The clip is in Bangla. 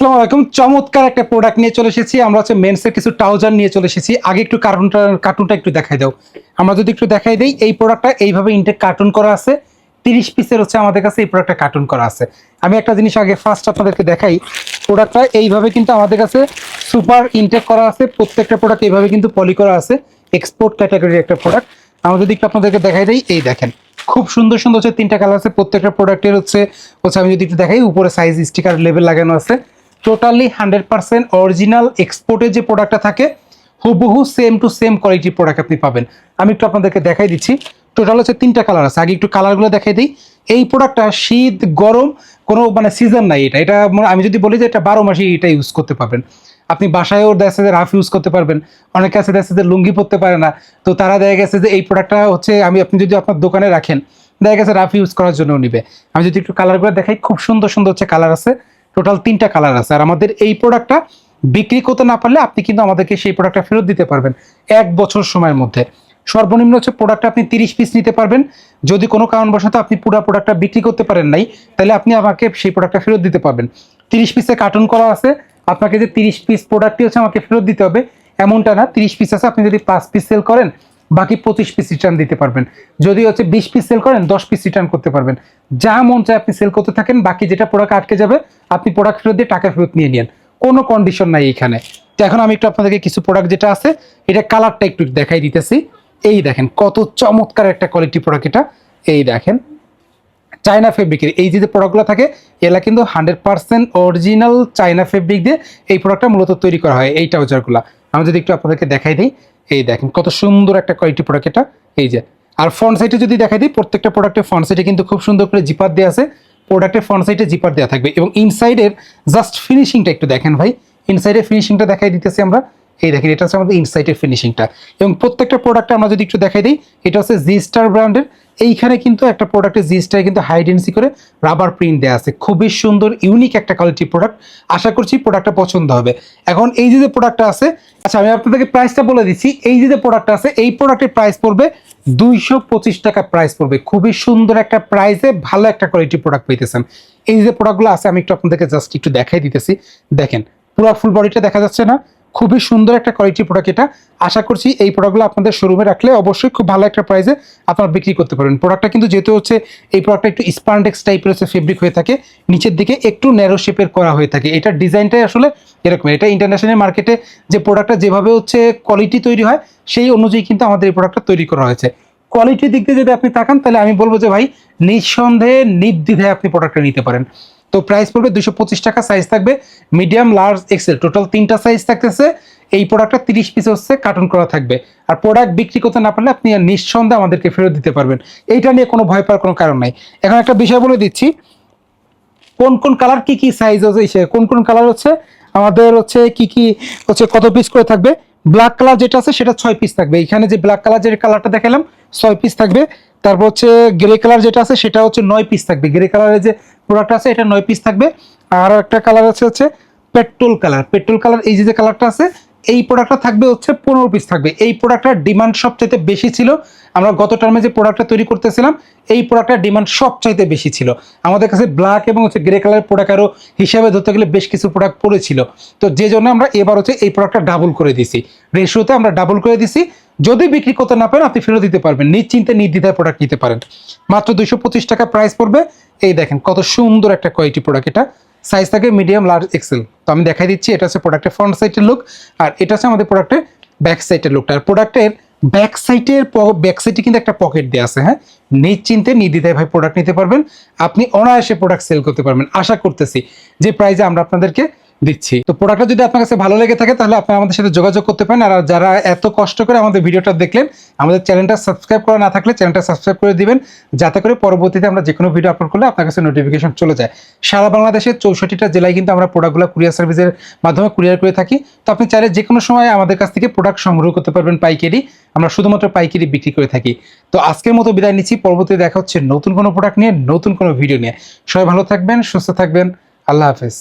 আসসালামু আলাইকুম। চমৎকার একটা প্রোডাক্ট নিয়ে চলে এসেছি। আমরা হচ্ছে মেন্সের কিছু ট্রাউজার নিয়ে চলে এসেছি। আগে একটু কার্টুনটা কার্টুনটা একটু দেখাই দাও। আমরা যদি একটু দেখাই দিই, এই প্রোডাক্টটা এইভাবে ইনটেক কার্টুন করা আছে। তিরিশ পিসের হচ্ছে আমাদের কাছে এই প্রোডাক্টটা কার্টুন করা আছে। আমি একটা জিনিস আগে ফার্স্ট আপনাদেরকে দেখাই। প্রোডাক্টটা এইভাবে কিন্তু আমাদের কাছে সুপার ইনটেক করা আছে। প্রত্যেকটা প্রোডাক্ট এইভাবে কিন্তু পলি করা আছে। এক্সপোর্ট ক্যাটাগরির একটা প্রোডাক্ট আমরা যদি একটু আপনাদেরকে দেখাই দিই, এই দেখেন। খুব সুন্দর সুন্দর হচ্ছে তিনটা কালার আছে। প্রত্যেকটা প্রোডাক্টের হচ্ছে হচ্ছে আমি যদি একটু দেখাই, উপরে সাইজ স্টিকার লেভেল লাগানো আছে। টোটালি হান্ড্রেড পার্সেন্ট অরিজিনাল এক্সপোর্টের যে প্রোডাক্টটা থাকে, হুবহু সেম টু সেম কোয়ালিটির প্রোডাক্ট আপনি পাবেন। আমি একটু আপনাদেরকে দেখাই দিচ্ছি। টোটাল হচ্ছে তিনটা কালার আছে। আগে একটু কালারগুলো দেখাই দিই। এই প্রোডাক্টটা শীত, গরম, কোনো মানে সিজন নাই এটা। এটা আমি যদি বলি যে এটা বারো মাসে এটা ইউজ করতে পারবেন। আপনি বাসায়ও দেখা যে রাফ ইউজ করতে পারবেন। অনেকে আছে দেখা যে লুঙ্গি পরতে পারে না। তো তারা দেখা গেছে যে এই প্রোডাক্টটা হচ্ছে আমি আপনি যদি আপনার দোকানে রাখেন, দেখা গেছে রাফ ইউজ করার জন্য নিবে। আমি যদি একটু কালারগুলো দেখাই, খুব সুন্দর সুন্দর হচ্ছে কালার আছে। টোটাল তিনটা কালার আছে। আর আমাদের এই প্রোডাক্টটা বিক্রি করতে না পারলে আপনি কিন্তু আমাদেরকে সেই প্রোডাক্টটা ফেরত দিতে পারবেন এক বছর সময়ের মধ্যে। সর্বনিম্ন হচ্ছে প্রোডাক্টটা আপনি তিরিশ পিস নিতে পারবেন। যদি কোনো কারণবশত আপনি পুরো প্রোডাক্টটা বিক্রি করতে পারেন নাই, তাহলে আপনি আমাকে সেই প্রোডাক্টটা ফেরত দিতে পারবেন। তিরিশ পিসে কার্টুন করা আছে। আপনাকে যে তিরিশ পিস প্রোডাক্টটি হচ্ছে, আমাকে ফেরত দিতে হবে। এমনটা না, তিরিশ পিস আছে, আপনি যদি পাঁচ পিস সেল করেন বাকি পঁচিশ পিস রিটার্ন দিতে পারবেন। যদি হচ্ছে বিশ পিস সেল করেন, দশ পিস রিটার্ন করতে পারবেন। যা মন চায় আপনি সেল করতে থাকেন, বাকি যেটা প্রোডাক্ট আটকে যাবে, আপনি প্রোডাক্ট ফেরত দিয়ে টাকা ফেরত নিয়ে নিন কোনো কন্ডিশন নাই এখানে। তো এখন আমি একটু আপনাদেরকে কিছু প্রোডাক্ট যেটা আছে, এটা কালারটা একটু দেখাই দিতেছি। এই দেখেন, কত চমৎকার একটা কোয়ালিটি প্রোডাক্ট এটা। এই দেখেন চায়না ফেব্রিকের এই যে প্রোডাক্টগুলো থাকে এগুলা কিন্তু hundred percent original China fabric দিয়ে এই প্রোডাক্টটা মূলত তৈরি করা হয়, এই ট্রাউজারগুলো আমি যদি একটু আপনাদেরকে দেখাই দিই এই দেখেন, কত সুন্দর একটা কোয়ালিটি প্রোডাক্ট এটা। এই যে, আর ফ্রন্ট সাইডে যদি দেখাই দিই, প্রত্যেকটা প্রোডাক্টের ফ্রন্ট সাইডে কিন্তু খুব সুন্দর করে জিপার দেওয়া আছে। প্রোডাক্টের ফ্রন্ট সাইডে জিপার দেওয়া থাকবে এবং ইনসাইডের জাস্ট ফিনিশিংটা একটু দেখেন ভাই। ইনসাইডের ফিনিশিংটা দেখাই দিতেছি আমরা। এই দেখেন, এটা হচ্ছে আমাদের ইনসাইটের ফিনিশিংটা এবং প্রত্যেকটা প্রোডাক্টটা আমরা যদি একটু দেখাই দিই, এটা হচ্ছে জি স্টার ব্র্যান্ডের এইখানে কিন্তু একটা প্রোডাক্টে জি স্টার কিন্তু হাইডেন্সি করে রাবার প্রিন্ট দেওয়া আছে। খুবই সুন্দর ইউনিক একটা কোয়ালিটি প্রোডাক্ট আশা করছি প্রোডাক্টটা পছন্দ হবে। এখন এই যে প্রোডাক্টটা আছে আচ্ছা আমি আপনাদেরকে প্রাইসটা বলে দিচ্ছি। এই যে যে প্রোডাক্টটা আছে, এই প্রোডাক্টের প্রাইস পড়বে দুইশো পঁচিশ টাকা প্রাইস পড়বে। খুবই সুন্দর একটা প্রাইসে ভালো একটা কোয়ালিটি প্রোডাক্ট পেতেছেন এই যে প্রোডাক্টগুলো আছে, আমি একটু আপনাদেরকে জাস্ট একটু দেখাই দিতেছি। দেখেন, পুরো ফুল বডিটা দেখা যাচ্ছে না। খুবই সুন্দর একটা কোয়ালিটি প্রোডাক্ট এটা। আশা করছি এই প্রোডাক্টগুলো আপনাদের শোরুমে রাখলে অবশ্যই খুব ভালো একটা প্রাইসে আপনারা বিক্রি করতে পারবেন। প্রোডাক্টটা কিন্তু যেহেতু হচ্ছে এই প্রোডাক্টটা একটু স্পান্ডেক্স টাইপের হচ্ছে ফেব্রিক হয়ে থাকে, নিচের দিকে একটু ন্যারো শেপের করা হয়ে থাকে। এটার ডিজাইনটাই আসলে এরকম। এটা ইন্টারন্যাশনাল মার্কেটে যে প্রোডাক্টটা যেভাবে হচ্ছে কোয়ালিটি তৈরি হয়, সেই অনুযায়ী কিন্তু আমাদের এই প্রোডাক্টটা তৈরি করা হয়েছে। কোয়ালিটির দিক দিয়ে যদি আপনি তাকান, তাহলে আমি বলব যে ভাই, নিঃসন্দেহে নির্দ্বিধায় আপনি প্রোডাক্টটা নিতে পারেন। তো প্রাইস পড়বে দুশো টাকা সাইজ থাকবে মিডিয়াম লার্জ এক্সেল টোটাল তিনটা সাইজ থাকতেছে। এই প্রোডাক্টটা তিরিশ পিস হচ্ছে কার্টুন করা থাকবে। আর প্রোডাক্ট বিক্রি করতে না পারলে আপনি নিঃসন্দেহে আমাদেরকে ফেরত দিতে পারবেন। এইটা নিয়ে কোনো ভয় পাওয়ার কোনো কারণ নাই। এখন একটা বিষয় বলে দিচ্ছি। কোন কোন কালার কি কি সাইজ হচ্ছে কোন কোন কালার হচ্ছে? আমাদের হচ্ছে কি কি হচ্ছে কত পিস করে থাকবে? ব্ল্যাক কালার যেটা আছে সেটা ছয় পিস থাকবে। এখানে যে ব্ল্যাক কালার যে কালারটা দেখালাম ছয় পিস থাকবে। তারপর হচ্ছে গ্রে কালার যেটা আছে, সেটা হচ্ছে নয় পিস থাকবে। গ্রে কালারের যে প্রোডাক্ট আছে, এটা নয় পিস থাকবে। আর একটা কালার আছে হচ্ছে পেট্রোল কালার পেট্রোল কালার এই যে যে কালারটা আছে, এই প্রোডাক্টটা থাকবে হচ্ছে পনেরো পিস থাকবে। এই প্রোডাক্টটার ডিমান্ড সবচাইতে বেশি ছিল। আমরা গত টার্মে যে প্রোডাক্টটা তৈরি করতেছিলাম, এই প্রোডাক্টটার ডিমান্ড সবচাইতে বেশি ছিল। আমাদের কাছে ব্ল্যাক এবং হচ্ছে গ্রে কালার প্রোডাক্ট আরও হিসাবে ধরতে গেলে বেশ কিছু প্রোডাক্ট পড়েছিল। তো যে জন্য আমরা এবার হচ্ছে এই প্রোডাক্টটা ডাবল করে দিছি। রেশিওতে আমরা ডাবল করে দিছি। যদি বিক্রি করতে না পারেন, আপনি ফেরত দিতে পারবেন। নিশ্চিন্তে নির্দ্বিধায় প্রোডাক্ট নিতে পারেন। মাত্র দুইশো পঁচিশ টাকা প্রাইস পড়বে। এই দেখেন, কত সুন্দর একটা কোয়ালিটি প্রোডাক্ট এটা। সাইজ থাকে মিডিয়াম লার্জ এক্সেল তো আমি দেখাই দিচ্ছি, এটা হচ্ছে প্রোডাক্টের ফ্রন্ট সাইডের লুক আর এটা হচ্ছে আমাদের প্রোডাক্টের ব্যাক সাইডের লুকটা আর প্রোডাক্টের ব্যাক সাইডের ব্যাক সাইডে কিন্তু একটা পকেট দেওয়া আছে হ্যাঁ? নিশ্চিন্তে নির্দ্বিধায় ভাই প্রোডাক্ট নিতে পারবেন। আপনি অনায়াসে প্রোডাক্ট সেল করতে পারবেন। আশা করতেছি যে প্রাইজে আমরা আপনাদেরকে দিচ্ছি। তো প্রোডাক্টটা যদি আপনার কাছে ভালো লেগে থাকে, তাহলে আপনি আমাদের সাথে যোগাযোগ করতে পারেন। আর যারা এত কষ্ট করে আমাদের ভিডিওটা দেখলেন, আমাদের চ্যানেলটা সাবস্ক্রাইব করা না থাকলে চ্যানেলটা সাবস্ক্রাইব করে দিবেন, যাতে করে পরবর্তীতে আমরা যে কোনো ভিডিও আপলোড করলে আপনার কাছে নোটিফিকেশন চলে যায়। সারা বাংলাদেশের চৌষট্টিটা জেলায় কিন্তু আমরা প্রোডাক্টগুলো কুরিয়ার সার্ভিসের মাধ্যমে কুরিয়ার করে থাকি। তো আপনি চাইলে যে কোনো সময় আমাদের কাছ থেকে প্রোডাক্ট সংগ্রহ করতে পারবেন পাইকারি। আমরা শুধুমাত্র পাইকারি বিক্রি করে থাকি। তো আজকের মতো বিদায় নিচ্ছি। পরবর্তীতে দেখা হচ্ছে নতুন কোনো প্রোডাক্ট নিয়ে, নতুন কোনো ভিডিও নিয়ে। সবাই ভালো থাকবেন, সুস্থ থাকবেন। আল্লাহ হাফেজ।